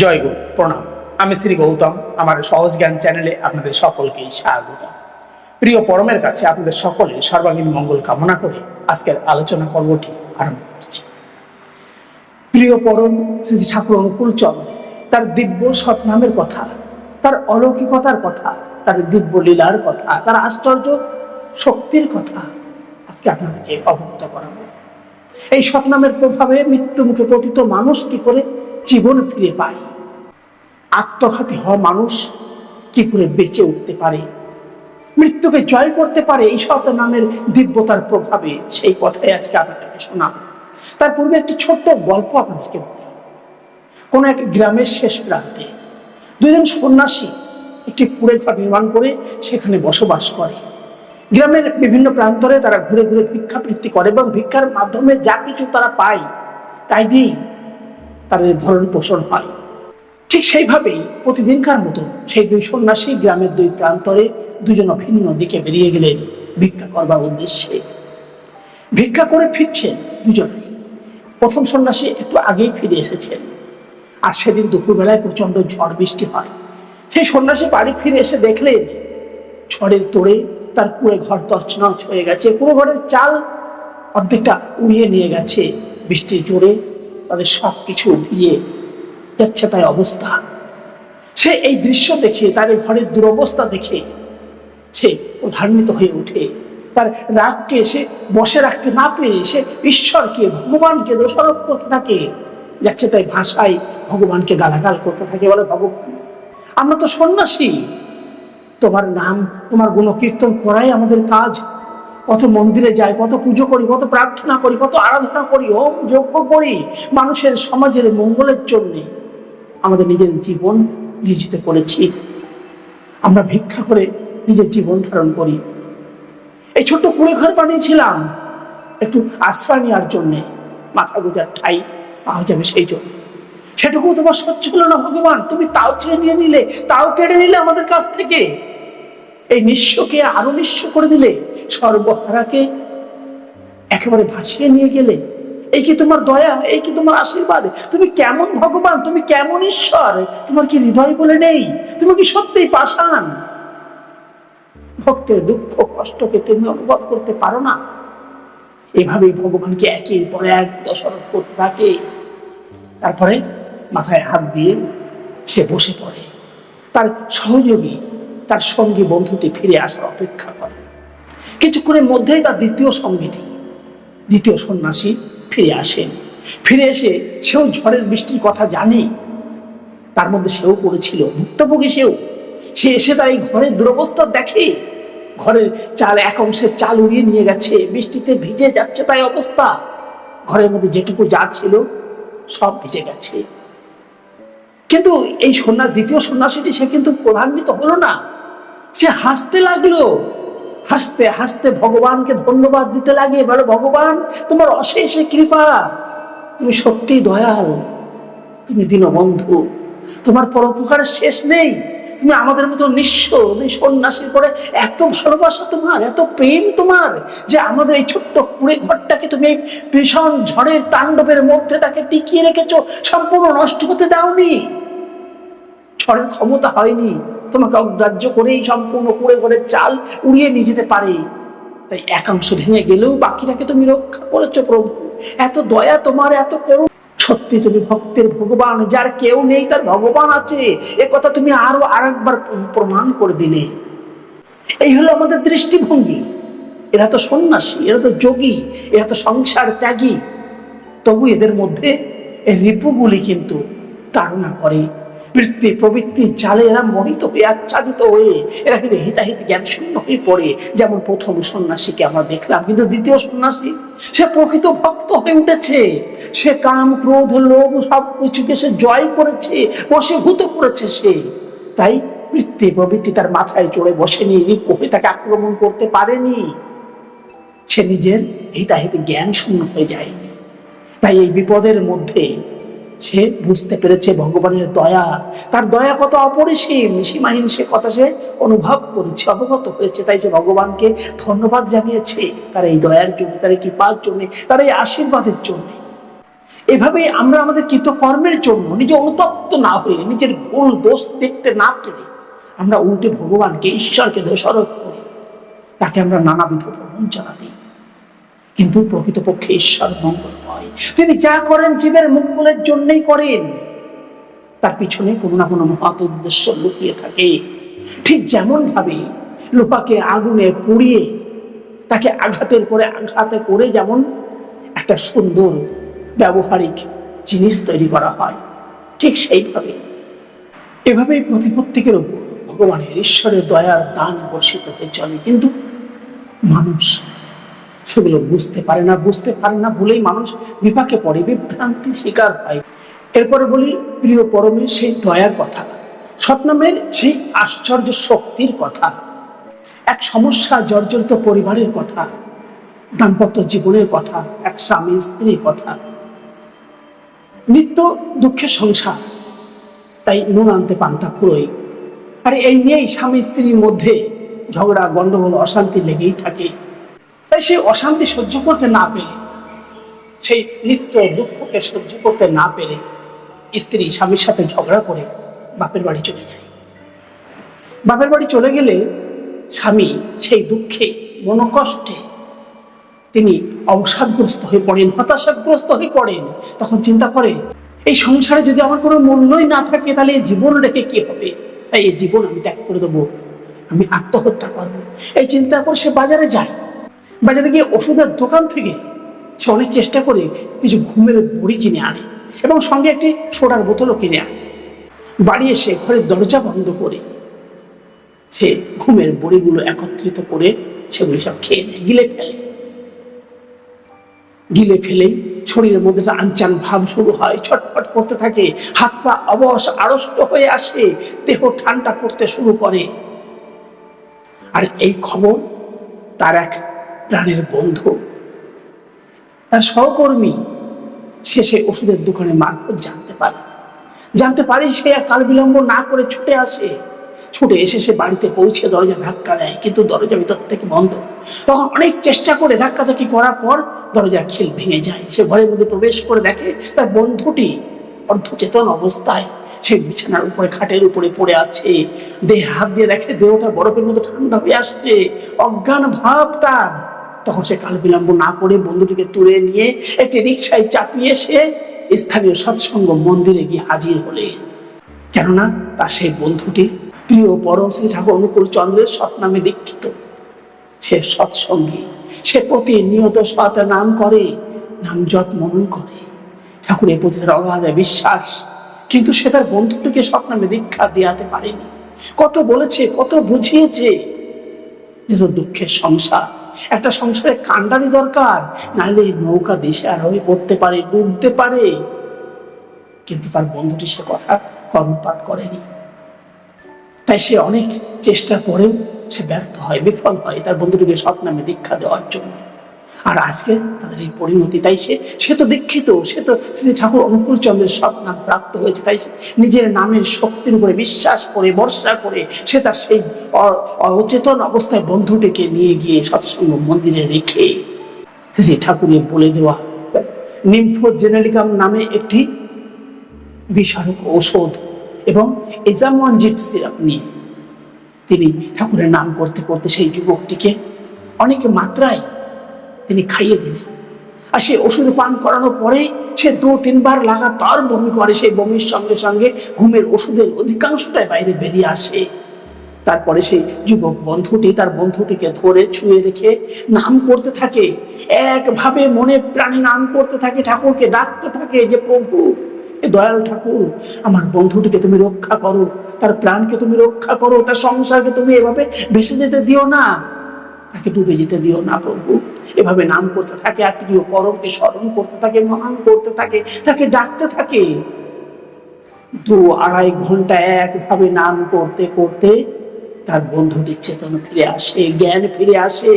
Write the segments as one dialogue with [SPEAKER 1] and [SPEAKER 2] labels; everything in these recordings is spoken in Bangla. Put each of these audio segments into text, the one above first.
[SPEAKER 1] জয় গুরু, প্রণাম। আমি শ্রী গৌতম, আমার সহজ জ্ঞান চ্যানেলে আপনাদের সকলকেই স্বাগত। প্রিয় পরমের কাছে আপনাদের সকলের সর্বাঙ্গীন মঙ্গল কামনা করে আজকের আলোচনা পর্বটি আরম্ভ করছি। প্রিয় পরম শ্রী ঠাকুর অনুকূল চন্দ্র, তার দিব্য সৎনামের কথা, তার অলৌকিকতার কথা, তার দিব্য লীলার কথা, তার আশ্চর্য শক্তির কথা আজকে আপনাদেরকে অবগত করাবো। এই সৎনামের প্রভাবে মৃত্যু মুখে পতিত মানুষ কি করে জীবন ফিরে পায়। আত্মঘাতী হওয়া মানুষ কি করে বেঁচে উঠতে পারে? মৃত্যুকে জয় করতে পারে এই সৎ নামের দিব্যতার প্রভাবে। সেই কথাই আজকে আপনাদেরকে শোনাব। তার পূর্বে একটি ছোট্ট গল্প আপনাদেরকে বলি। কোনো এক গ্রামের শেষ প্রান্তে দুজন সন্ন্যাসী একটি কুড়ে ঘর নির্মাণ করে সেখানে বসবাস করে। গ্রামের বিভিন্ন প্রান্তরে তারা ঘুরে ঘুরে ভিক্ষাবৃত্তি করে এবং ভিক্ষার মাধ্যমে যা কিছু তারা পায়, তাই দিয়েই তাদের ভরণ পোষণ হয়। ঠিক সেইভাবেই প্রতিদিনকার মতো সেই দুই সন্ন্যাসী গ্রামের দুই প্রান্তরে দুজন ভিন্ন দিকে বেরিয়ে গেলেন ভিক্ষা করবার উদ্দেশ্যে। ভিক্ষা করে ফিরছেন দুজনে প্রথম সন্ন্যাসী একটু আগেই ফিরে এসেছেন। আর সেদিন দুপুরবেলায় প্রচণ্ড ঝড় বৃষ্টি হয়। সেই সন্ন্যাসী বাড়ি ফিরে এসে দেখলেন, ঝড়ের তোড়ে তার কুড়ে ঘর তছনছ হয়ে গেছে। পুরো ঘরের চাল অর্ধেকটা উড়িয়ে নিয়ে গেছে। বৃষ্টির জোরে তাদের সব কিছু ভিজে যাচ্ছে তাই অবস্থা। সে এই দৃশ্য দেখে, তার এই ঘরের দুরবস্থা দেখে সে প্রধান্বিত হয়ে ওঠে। তার রাগকে সে বসে রাখতে না পেরে সে ঈশ্বরকে, ভগবানকে দোষারোপ করতে থাকে। যাচ্ছে তাই ভাষায় ভগবানকে গালাগাল করতে থাকে বলে ভগবান আমরা তো সন্ন্যাসী। তোমার নাম, তোমার গুণকীর্তন করাই আমাদের কাজ। কত মন্দিরে যাই, কত পুজো করি, কত প্রার্থনা করি, কত আরাধনা করি হোম যজ্ঞ করি। মানুষের সমাজের মঙ্গলের জন্যে আমাদের নিজের জীবন নিয়োজিত করেছি। আমরা ভিক্ষা করে নিজের জীবন ধারণ করি। এই ছোট্ট কুড়ে ঘর বানিয়েছিলাম, একটু আশ্রয় নেওয়ার জন্যে, মাথা গোজার ঠাই পাওয়া যাবে সেই জন্য। সেটুকু তোমার সহ্য হলো না, ভগবান, তুমি তাও ছেড়ে নিয়ে নিলে, তাও কেড়ে নিলে আমাদের কাছ থেকে। এই নিঃস্বকে আরও নিঃস্ব করে দিলে সর্বহারাকে একেবারে ভাসিয়ে নিয়ে গেলে। এই কি তোমার দয়া? এই কি তোমার আশীর্বাদ? তুমি কেমন ভগবান? তুমি কেমন ঈশ্বর? তোমার কি হৃদয় বলে নেই? তুমি কি সত্যিই পাষাণ? ভক্তের দুঃখ, কষ্টকে তুমি অনুভব করতে পারো না। এভাবেই ভগবানকে একের পর এক দশরথ করতে থাকে। তারপরে মাথায় হাত দিয়ে সে বসে পড়ে। তার সহযোগী তার সঙ্গী বন্ধুটি ফিরে আসার অপেক্ষা করে। কিছুক্ষণের মধ্যেই তার দ্বিতীয় সঙ্গীটি, দ্বিতীয় সন্ন্যাসী ফিরে আসেন ফিরে এসে সেও ঝড়ের বৃষ্টির কথা জানে। তার মধ্যে সেও পড়েছিল, ভুক্তভোগী সেও। সে এসে তার এই ঘরের দুরবস্থা দেখে, ঘরের চাল এক অংশের চাল উড়িয়ে নিয়ে গেছে, বৃষ্টিতে ভিজে যাচ্ছে তাই অবস্থা। ঘরের মধ্যে যেটুকু যা ছিল সব ভিজে গেছে। কিন্তু এই সন্ন্যাস, দ্বিতীয় সন্ন্যাসীটি সে কিন্তু প্রধান্বিত হলো না। সে হাসতে লাগল। হাসতে হাসতে ভগবানকে ধন্যবাদ দিতে লাগে। বলো ভগবান, তোমার অশেষে কৃপা। তুমি সত্যি দয়াল। তুমি দীনবন্ধু। তোমার পরোপকারের শেষ নেই। তুমি আমাদের মতো নিঃস্ব সন্ন্যাসীর পরে এত ভালোবাসা তোমার, এত প্রেম তোমার, যে আমাদের এই ছোট্ট কুড়ে ঘরটাকে তুমি ভীষণ ঝড়ের তাণ্ডবের মধ্যে তাকে টিকিয়ে রেখেছো, সম্পূর্ণ নষ্ট হতে দাওনি। ঝড়ের ক্ষমতা হয়নি। তোমাকে অগ্রাহ্য করেই সম্পূর্ণ কুড়ে ঘরের চাল উড়িয়ে নিয়ে যেতে পারে। তাই একাংশ ভেঙে গেলেও বাকিটাকে তুমি রক্ষা করেছ প্রভু। এত দয়া তোমার, এত করুণ। সত্যি তুমি ভক্তের ভগবান, যার কেউ নেই তার ভগবান আছে। এ কথা তুমি আরও আরেকবার প্রমাণ করে দিলে। এই হলো আমাদের দৃষ্টিভঙ্গি। এরা তো সন্ন্যাসী, এরা তো যোগী, এরা তো সংসার ত্যাগী। তবু এদের মধ্যে এই রিপুগুলি কিন্তু তাড়না করে। বৃত্তি প্রবৃত্তি জালে এরা মোহিত হয়ে আচ্ছাদিত হয়ে, এরা কিন্তু হিতাহিত জ্ঞান শূন্য হয়ে পড়ে। যেমন প্রথম সন্ন্যাসীকে আমরা দেখলাম, কিন্তু দ্বিতীয় সন্ন্যাসী, সে প্রকৃত ভক্ত হয়ে উঠেছে। সে কাম, ক্রোধ, লোভ সব কিছুকে সে জয় করেছে, বশীভূত করেছে সে। তাই বৃত্তি প্রবৃত্তি তার মাথায় চড়ে বসেনি, রিপু হয়ে তাকে আক্রমণ করতে পারেনি। সে নিজের হিতাহিত জ্ঞান শূন্য হয়ে যায়নি। তাই এই বিপদের মধ্যে সে বুঝতে পেরেছে ভগবানের দয়া। তার দয়া কত অপরিসীম। সীমাহীন সে কথা সে অনুভব করেছে, অবগত হয়েছে। তাই সে ভগবানকে ধন্যবাদ জানিয়েছে। তার এই দয়ার জন্য, তার এই কৃপার জন্য, তার এই আশীর্বাদের জন্য। এভাবে আমরা আমাদের কৃতকর্মের জন্য, নিজে অনুতপ্ত না হয়ে, নিজের ভুল, দোষ দেখতে না পেরে আমরা উল্টে ভগবানকে, ঈশ্বরকে দোষারোপ করি। তাকে আমরা নানাবিধ প্রবঞ্চনা দিই। কিন্তু প্রকৃতপক্ষে ঈশ্বর মঙ্গলময়। তিনি যা করেন জীবের মঙ্গলের জন্যই করেন। তার পিছনে কোনো না কোনো মহৎ উদ্দেশ্য লুকিয়ে থাকে। ঠিক যেমন ভাবে লোহাকে আগুনে পুড়িয়ে তাকে আঘাতের পরে আঘাতে করে যেমন একটা সুন্দর ব্যবহারিক জিনিস তৈরি করা হয়, ঠিক সেইভাবে। এভাবেই প্রতি প্রত্যেকের উপর ভগবানের ঈশ্বরের দয়ার দান বর্ষিত হয়ে চলে। কিন্তু মানুষ সেগুলো বুঝতে পারে না, বুঝতে পারে না বলেই মানুষ বিপাকে পড়ে, বিভ্রান্তি শিকার হয়। এরপরে বলি, প্রিয় পরমের সেই দয়ার কথা, সৎনামের সেই আশ্চর্য শক্তির কথা, এক সমস্যা জর্জরিত পরিবারের কথা, দাম্পত্য জীবনের কথা, এক স্বামী স্ত্রীর কথা, নিত্য দুঃখের সংসার, তাই নুন আনতে পান্তা পুরোই। আর এই নিয়েই স্বামী স্ত্রীর মধ্যে ঝগড়া, গন্ডগোল, অশান্তি লেগেই থাকে। তাই সেই অশান্তি সহ্য করতে না পেরে, সেই নিত্য দুঃখকে সহ্য করতে না পেরে স্ত্রী স্বামীর সাথে ঝগড়া করে বাপের বাড়ি চলে যায়। বাপের বাড়ি চলে গেলে স্বামী সেই দুঃখে, মনোকষ্টে তিনি অবসাদগ্রস্ত হয়ে পড়েন, হতাশাগ্রস্ত হয়ে পড়েন। তখন চিন্তা করে, এই সংসারে যদি আমার কোনো মূল্যই না থাকে, তাহলে এই জীবন রেখে কি হবে? তাই এই জীবন আমি ত্যাগ করে দেবো, আমি আত্মহত্যা করব। এই চিন্তা করে সে বাজারে যায়। বাজারে গিয়ে ওষুধের দোকান থেকে সে অনেক চেষ্টা করে কিছু ঘুমের বড়ি কিনে আনে এবং সঙ্গে একটি সোডার বোতলও কিনে আনে। বাড়ি এসে ঘরের দরজা বন্ধ করে সে ঘুমের বড়িগুলো একত্রিত করে সেগুলি সব খেয়ে নেয়, গিলে ফেলে। গিলে ফেলেই শরীরের মধ্যে একটা আনচান ভাব শুরু হয়, ছটফট করতে থাকে, হাত পা অবশ আড়ষ্ট হয়ে আসে, দেহ ঠান্ডা করতে শুরু করে। আর এই খবর তার এক প্রাণের বন্ধু। তার সহকর্মী সে সে ওষুধের দোকানে মারফত জানতে পারে। জানতে পারে সে আর কাল বিলম্ব না করে ছুটে আসে। ছুটে এসে সে বাড়িতে পৌঁছে দরজা ধাক্কা দেয়, কিন্তু দরজা ভিতর থেকে বন্ধ। তখন অনেক চেষ্টা করে ধাক্কাধাক্কি করার পর দরজার খিল ভেঙে যায়। সে ঘরের মধ্যে প্রবেশ করে দেখে তার বন্ধুটি অর্ধচেতন অবস্থায় সে বিছানার উপরে খাটের উপরে পড়ে আছে। দেহে হাত দিয়ে দেখে দেহটা বরফের মতো ঠান্ডা হয়ে আসছে। অজ্ঞান ভাব তার। তখন সে কাল বিলম্ব না করে বন্ধুটিকে তুলে নিয়ে একটি রিক্সায় চাপিয়ে সে স্থানীয় সৎসঙ্গ মন্দিরে গিয়ে হাজির হলেন কেননা তার সেই বন্ধুটি প্রিয় পরম শ্রী ঠাকুর অনুকূল চন্দ্রের সৎ নামে দীক্ষিত। সে সৎসঙ্গী, সে প্রতিনিয়ত সৎ নাম করে, নাম যত মনন করে। ঠাকুরের প্রতি তার অগাধ বিশ্বাস, কিন্তু সে তার বন্ধুটিকে সৎ নামে দীক্ষা দেওয়াতে পারেনি। কত বলেছে, কত বুঝিয়েছে যে তোর দুঃখের সংসার একটা সংসারে কান্ডারি দরকার, নাহলে এই নৌকা দেশে আর হয়ে পড়তে পারে, ডুবতে পারে। কিন্তু তার বন্ধুটি সে কথা কর্মপাত করেনি। তাই সে অনেক চেষ্টা করেও সে ব্যর্থ হয়, বিফল হয়। তার বন্ধুটিকে সৎ নামে দীক্ষা দেওয়ার জন্য। আর আজকে তাদের এই পরিণতি, তাই সে সে তো দীক্ষিত, সে তো শ্রী ঠাকুর অনুকূল চন্দ্রের প্রাপ্ত হয়েছে, তাই সে নিজের নামের শক্তির উপরে বিশ্বাস করে, ভরসা করে, সে তার সেই অচেতন অবস্থায় বন্ধুটিকে নিয়ে গিয়ে সৎসঙ্গ মন্দিরে রেখে শ্রী ঠাকুরের বলে দেওয়া নিম্ফো জেনেলিকাম নামে একটি বিষারক ঔষধ এবং এজামনজিট সিরাপ নিয়ে তিনি ঠাকুরের নাম করতে করতে সেই যুবকটিকে অনেক মাত্রায় তিনি খাইয়ে দিলেন। আর সেই ওষুধ পান করানোর পরে সে দু, তিনবার লাগাতার বমি করে, সেই বমির সঙ্গে সঙ্গে ঘুমের ওষুধের অধিকাংশটাই বাইরে বেরিয়ে আসে। তারপরে সেই যুবক বন্ধুটি তার বন্ধুটিকে ধরে ছুঁয়ে রেখে নাম করতে থাকে। একভাবে মনে প্রাণে নাম করতে থাকে, ঠাকুরকে ডাকতে থাকে যে, প্রভু, এ দয়াল ঠাকুর, আমার বন্ধুটিকে তুমি রক্ষা করো, তার প্রাণকে তুমি রক্ষা করো, তার সংসারকে তুমি এভাবে ভেসে যেতে দিও না। তাকে ডুবে যেতে দিও না প্রভু। এভাবে নাম করতে থাকে, আর প্রিয় পরমকে স্মরণ করতে থাকে, মহান করতে থাকে, তাকে ডাকতে থাকে। দু আড়াই ঘণ্টা একভাবে নাম করতে করতে তার বন্ধুটির চেতনা ফিরে আসে, জ্ঞান ফিরে আসে।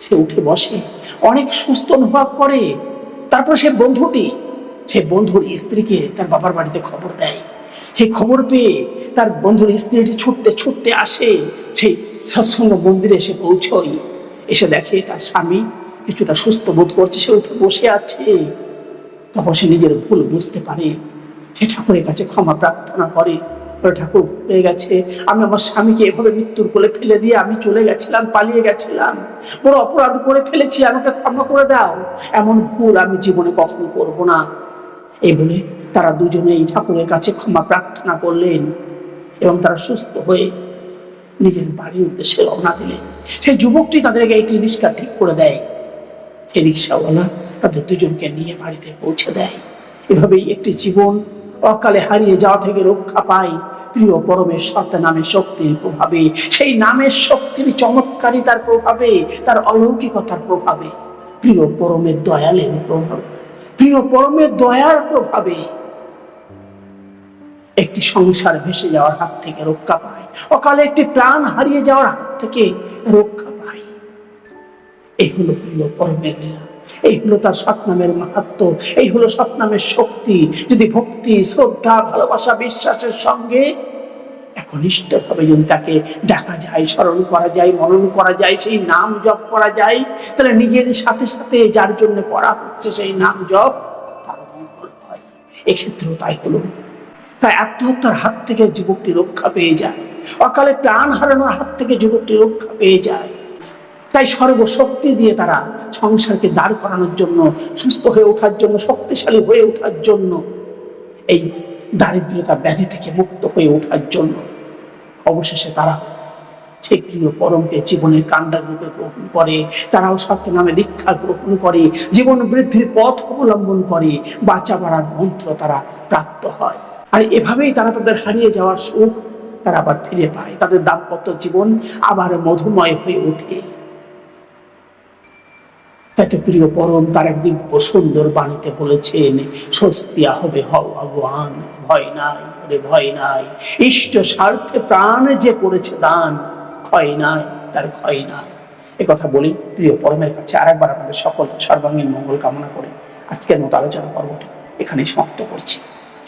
[SPEAKER 1] সে উঠে বসে, অনেক সুস্থ অনুভব করে। তারপর সে বন্ধুটি, সে বন্ধুর স্ত্রীকে তার বাবার বাড়িতে খবর দেয়। সেই খবর পেয়ে তার বন্ধুর স্ত্রীটি ছুটতে ছুটতে আসে। সেই সৎসঙ্গ মন্দিরে এসে পৌঁছই এসে দেখে তার স্বামী কিছুটা সুস্থ বোধ করছে, সে উঠে বসে আছে। তখন সে নিজের ভুল বুঝতে পারে। সে ঠাকুরের কাছে ক্ষমা প্রার্থনা করে। ঠাকুর, হয়ে গেছে। আমি আমার স্বামীকে এভাবে মৃত্যুর কোলে ফেলে দিয়ে আমি চলে গেছিলাম, পালিয়ে গেছিলাম। বড় অপরাধ করে ফেলেছি, আমাকে ক্ষমা করে দাও। এমন ভুল আমি জীবনে কখনো করব না। এই বলে তারা দুজনেই ঠাকুরের কাছে ক্ষমা প্রার্থনা করলেন এবং তারা সুস্থ হয়ে নিজের বাড়ির উদ্দেশ্যে রওনা দিলেন। সেই যুবকটি তাদেরকে একটি রিক্সা ঠিক করে দেয়। সেই রিক্সাওয়ালা তাদের দুজনকে নিয়ে বাড়িতে পৌঁছে দেয়। এভাবেই একটি জীবন অকালে হারিয়ে যাওয়া থেকে রক্ষা পায় প্রিয় পরমের সত্য নামের শক্তির প্রভাবে। সেই নামের শক্তির চমৎকারিতার প্রভাবে, তার অলৌকিকতার প্রভাবে। প্রিয় পরমের দয়ালের প্রভাবে। প্রিয় পরমের দয়ার প্রভাবে একটি সংসার ভেসে যাওয়ার হাত থেকে রক্ষা পায়। অকালে একটি প্রাণ হারিয়ে যাওয়ার হাত থেকে রক্ষা পায়। এই হলো প্রিয় পরমের লীলা। এই হলো তার সৎনামের মাহাত্ম। এই হলো সৎনামের শক্তি। যদি ভক্তি, শ্রদ্ধা, ভালোবাসা, বিশ্বাসের সঙ্গে একনিষ্ঠ ভাবে যদি তাকে ডাকা যায়, স্মরণ করা যায়, মনন করা যায়, সেই নাম জপ করা যায়, তাহলে নিজের সাথে সাথে যার জন্য করা হচ্ছে সেই নাম জপ তার মঙ্গল হয়। এক্ষেত্রেও তাই হলো। তাই আত্মহত্যার হাত থেকে যুবকটি রক্ষা পেয়ে যায়। অকালে প্রাণ হারানোর হাত থেকে যুবকটি রক্ষা পেয়ে যায়। তাই সর্বশক্তি দিয়ে তারা সংসারকে দাঁড় করানোর জন্য, সুস্থ হয়ে ওঠার জন্য, শক্তিশালী হয়ে ওঠার জন্য, এই দারিদ্রতা ব্যাধি থেকে মুক্ত হয়ে ওঠার জন্য অবশেষে তারা সেই প্রিয় পরমকে জীবনের কাণ্ডার রূপে গ্রহণ করে, তারাও সত্য নামে দীক্ষা গ্রহণ করে, জীবন বৃদ্ধির পথ অবলম্বন করে বাঁচা বাড়ার মন্ত্র তারা প্রাপ্ত হয়। আর এভাবেই তারা তাদের হারিয়ে যাওয়ার সুখ তারা আবার ফিরে পায়। তাদের দাম্পত্য জীবন আবার মধুময় হয়ে ওঠে। তাই তো প্রিয় পরম, তার এক দিব্য সুন্দর বাণীতে বলেছেন, স্বস্তিয়া হবে হও ভগবান, ভয় নাই ওরে ভয় নাই। ইষ্ট স্বার্থে প্রাণ যে করেছে দান, ক্ষয় নাই, তার ক্ষয় নাই। এ কথা বলি প্রিয় পরমের কাছে আরেকবার আমাদের সকল সর্বাঙ্গীন মঙ্গল কামনা করে আজকের মতো আলোচনা পর্বটি এখানেই সমাপ্ত করছি।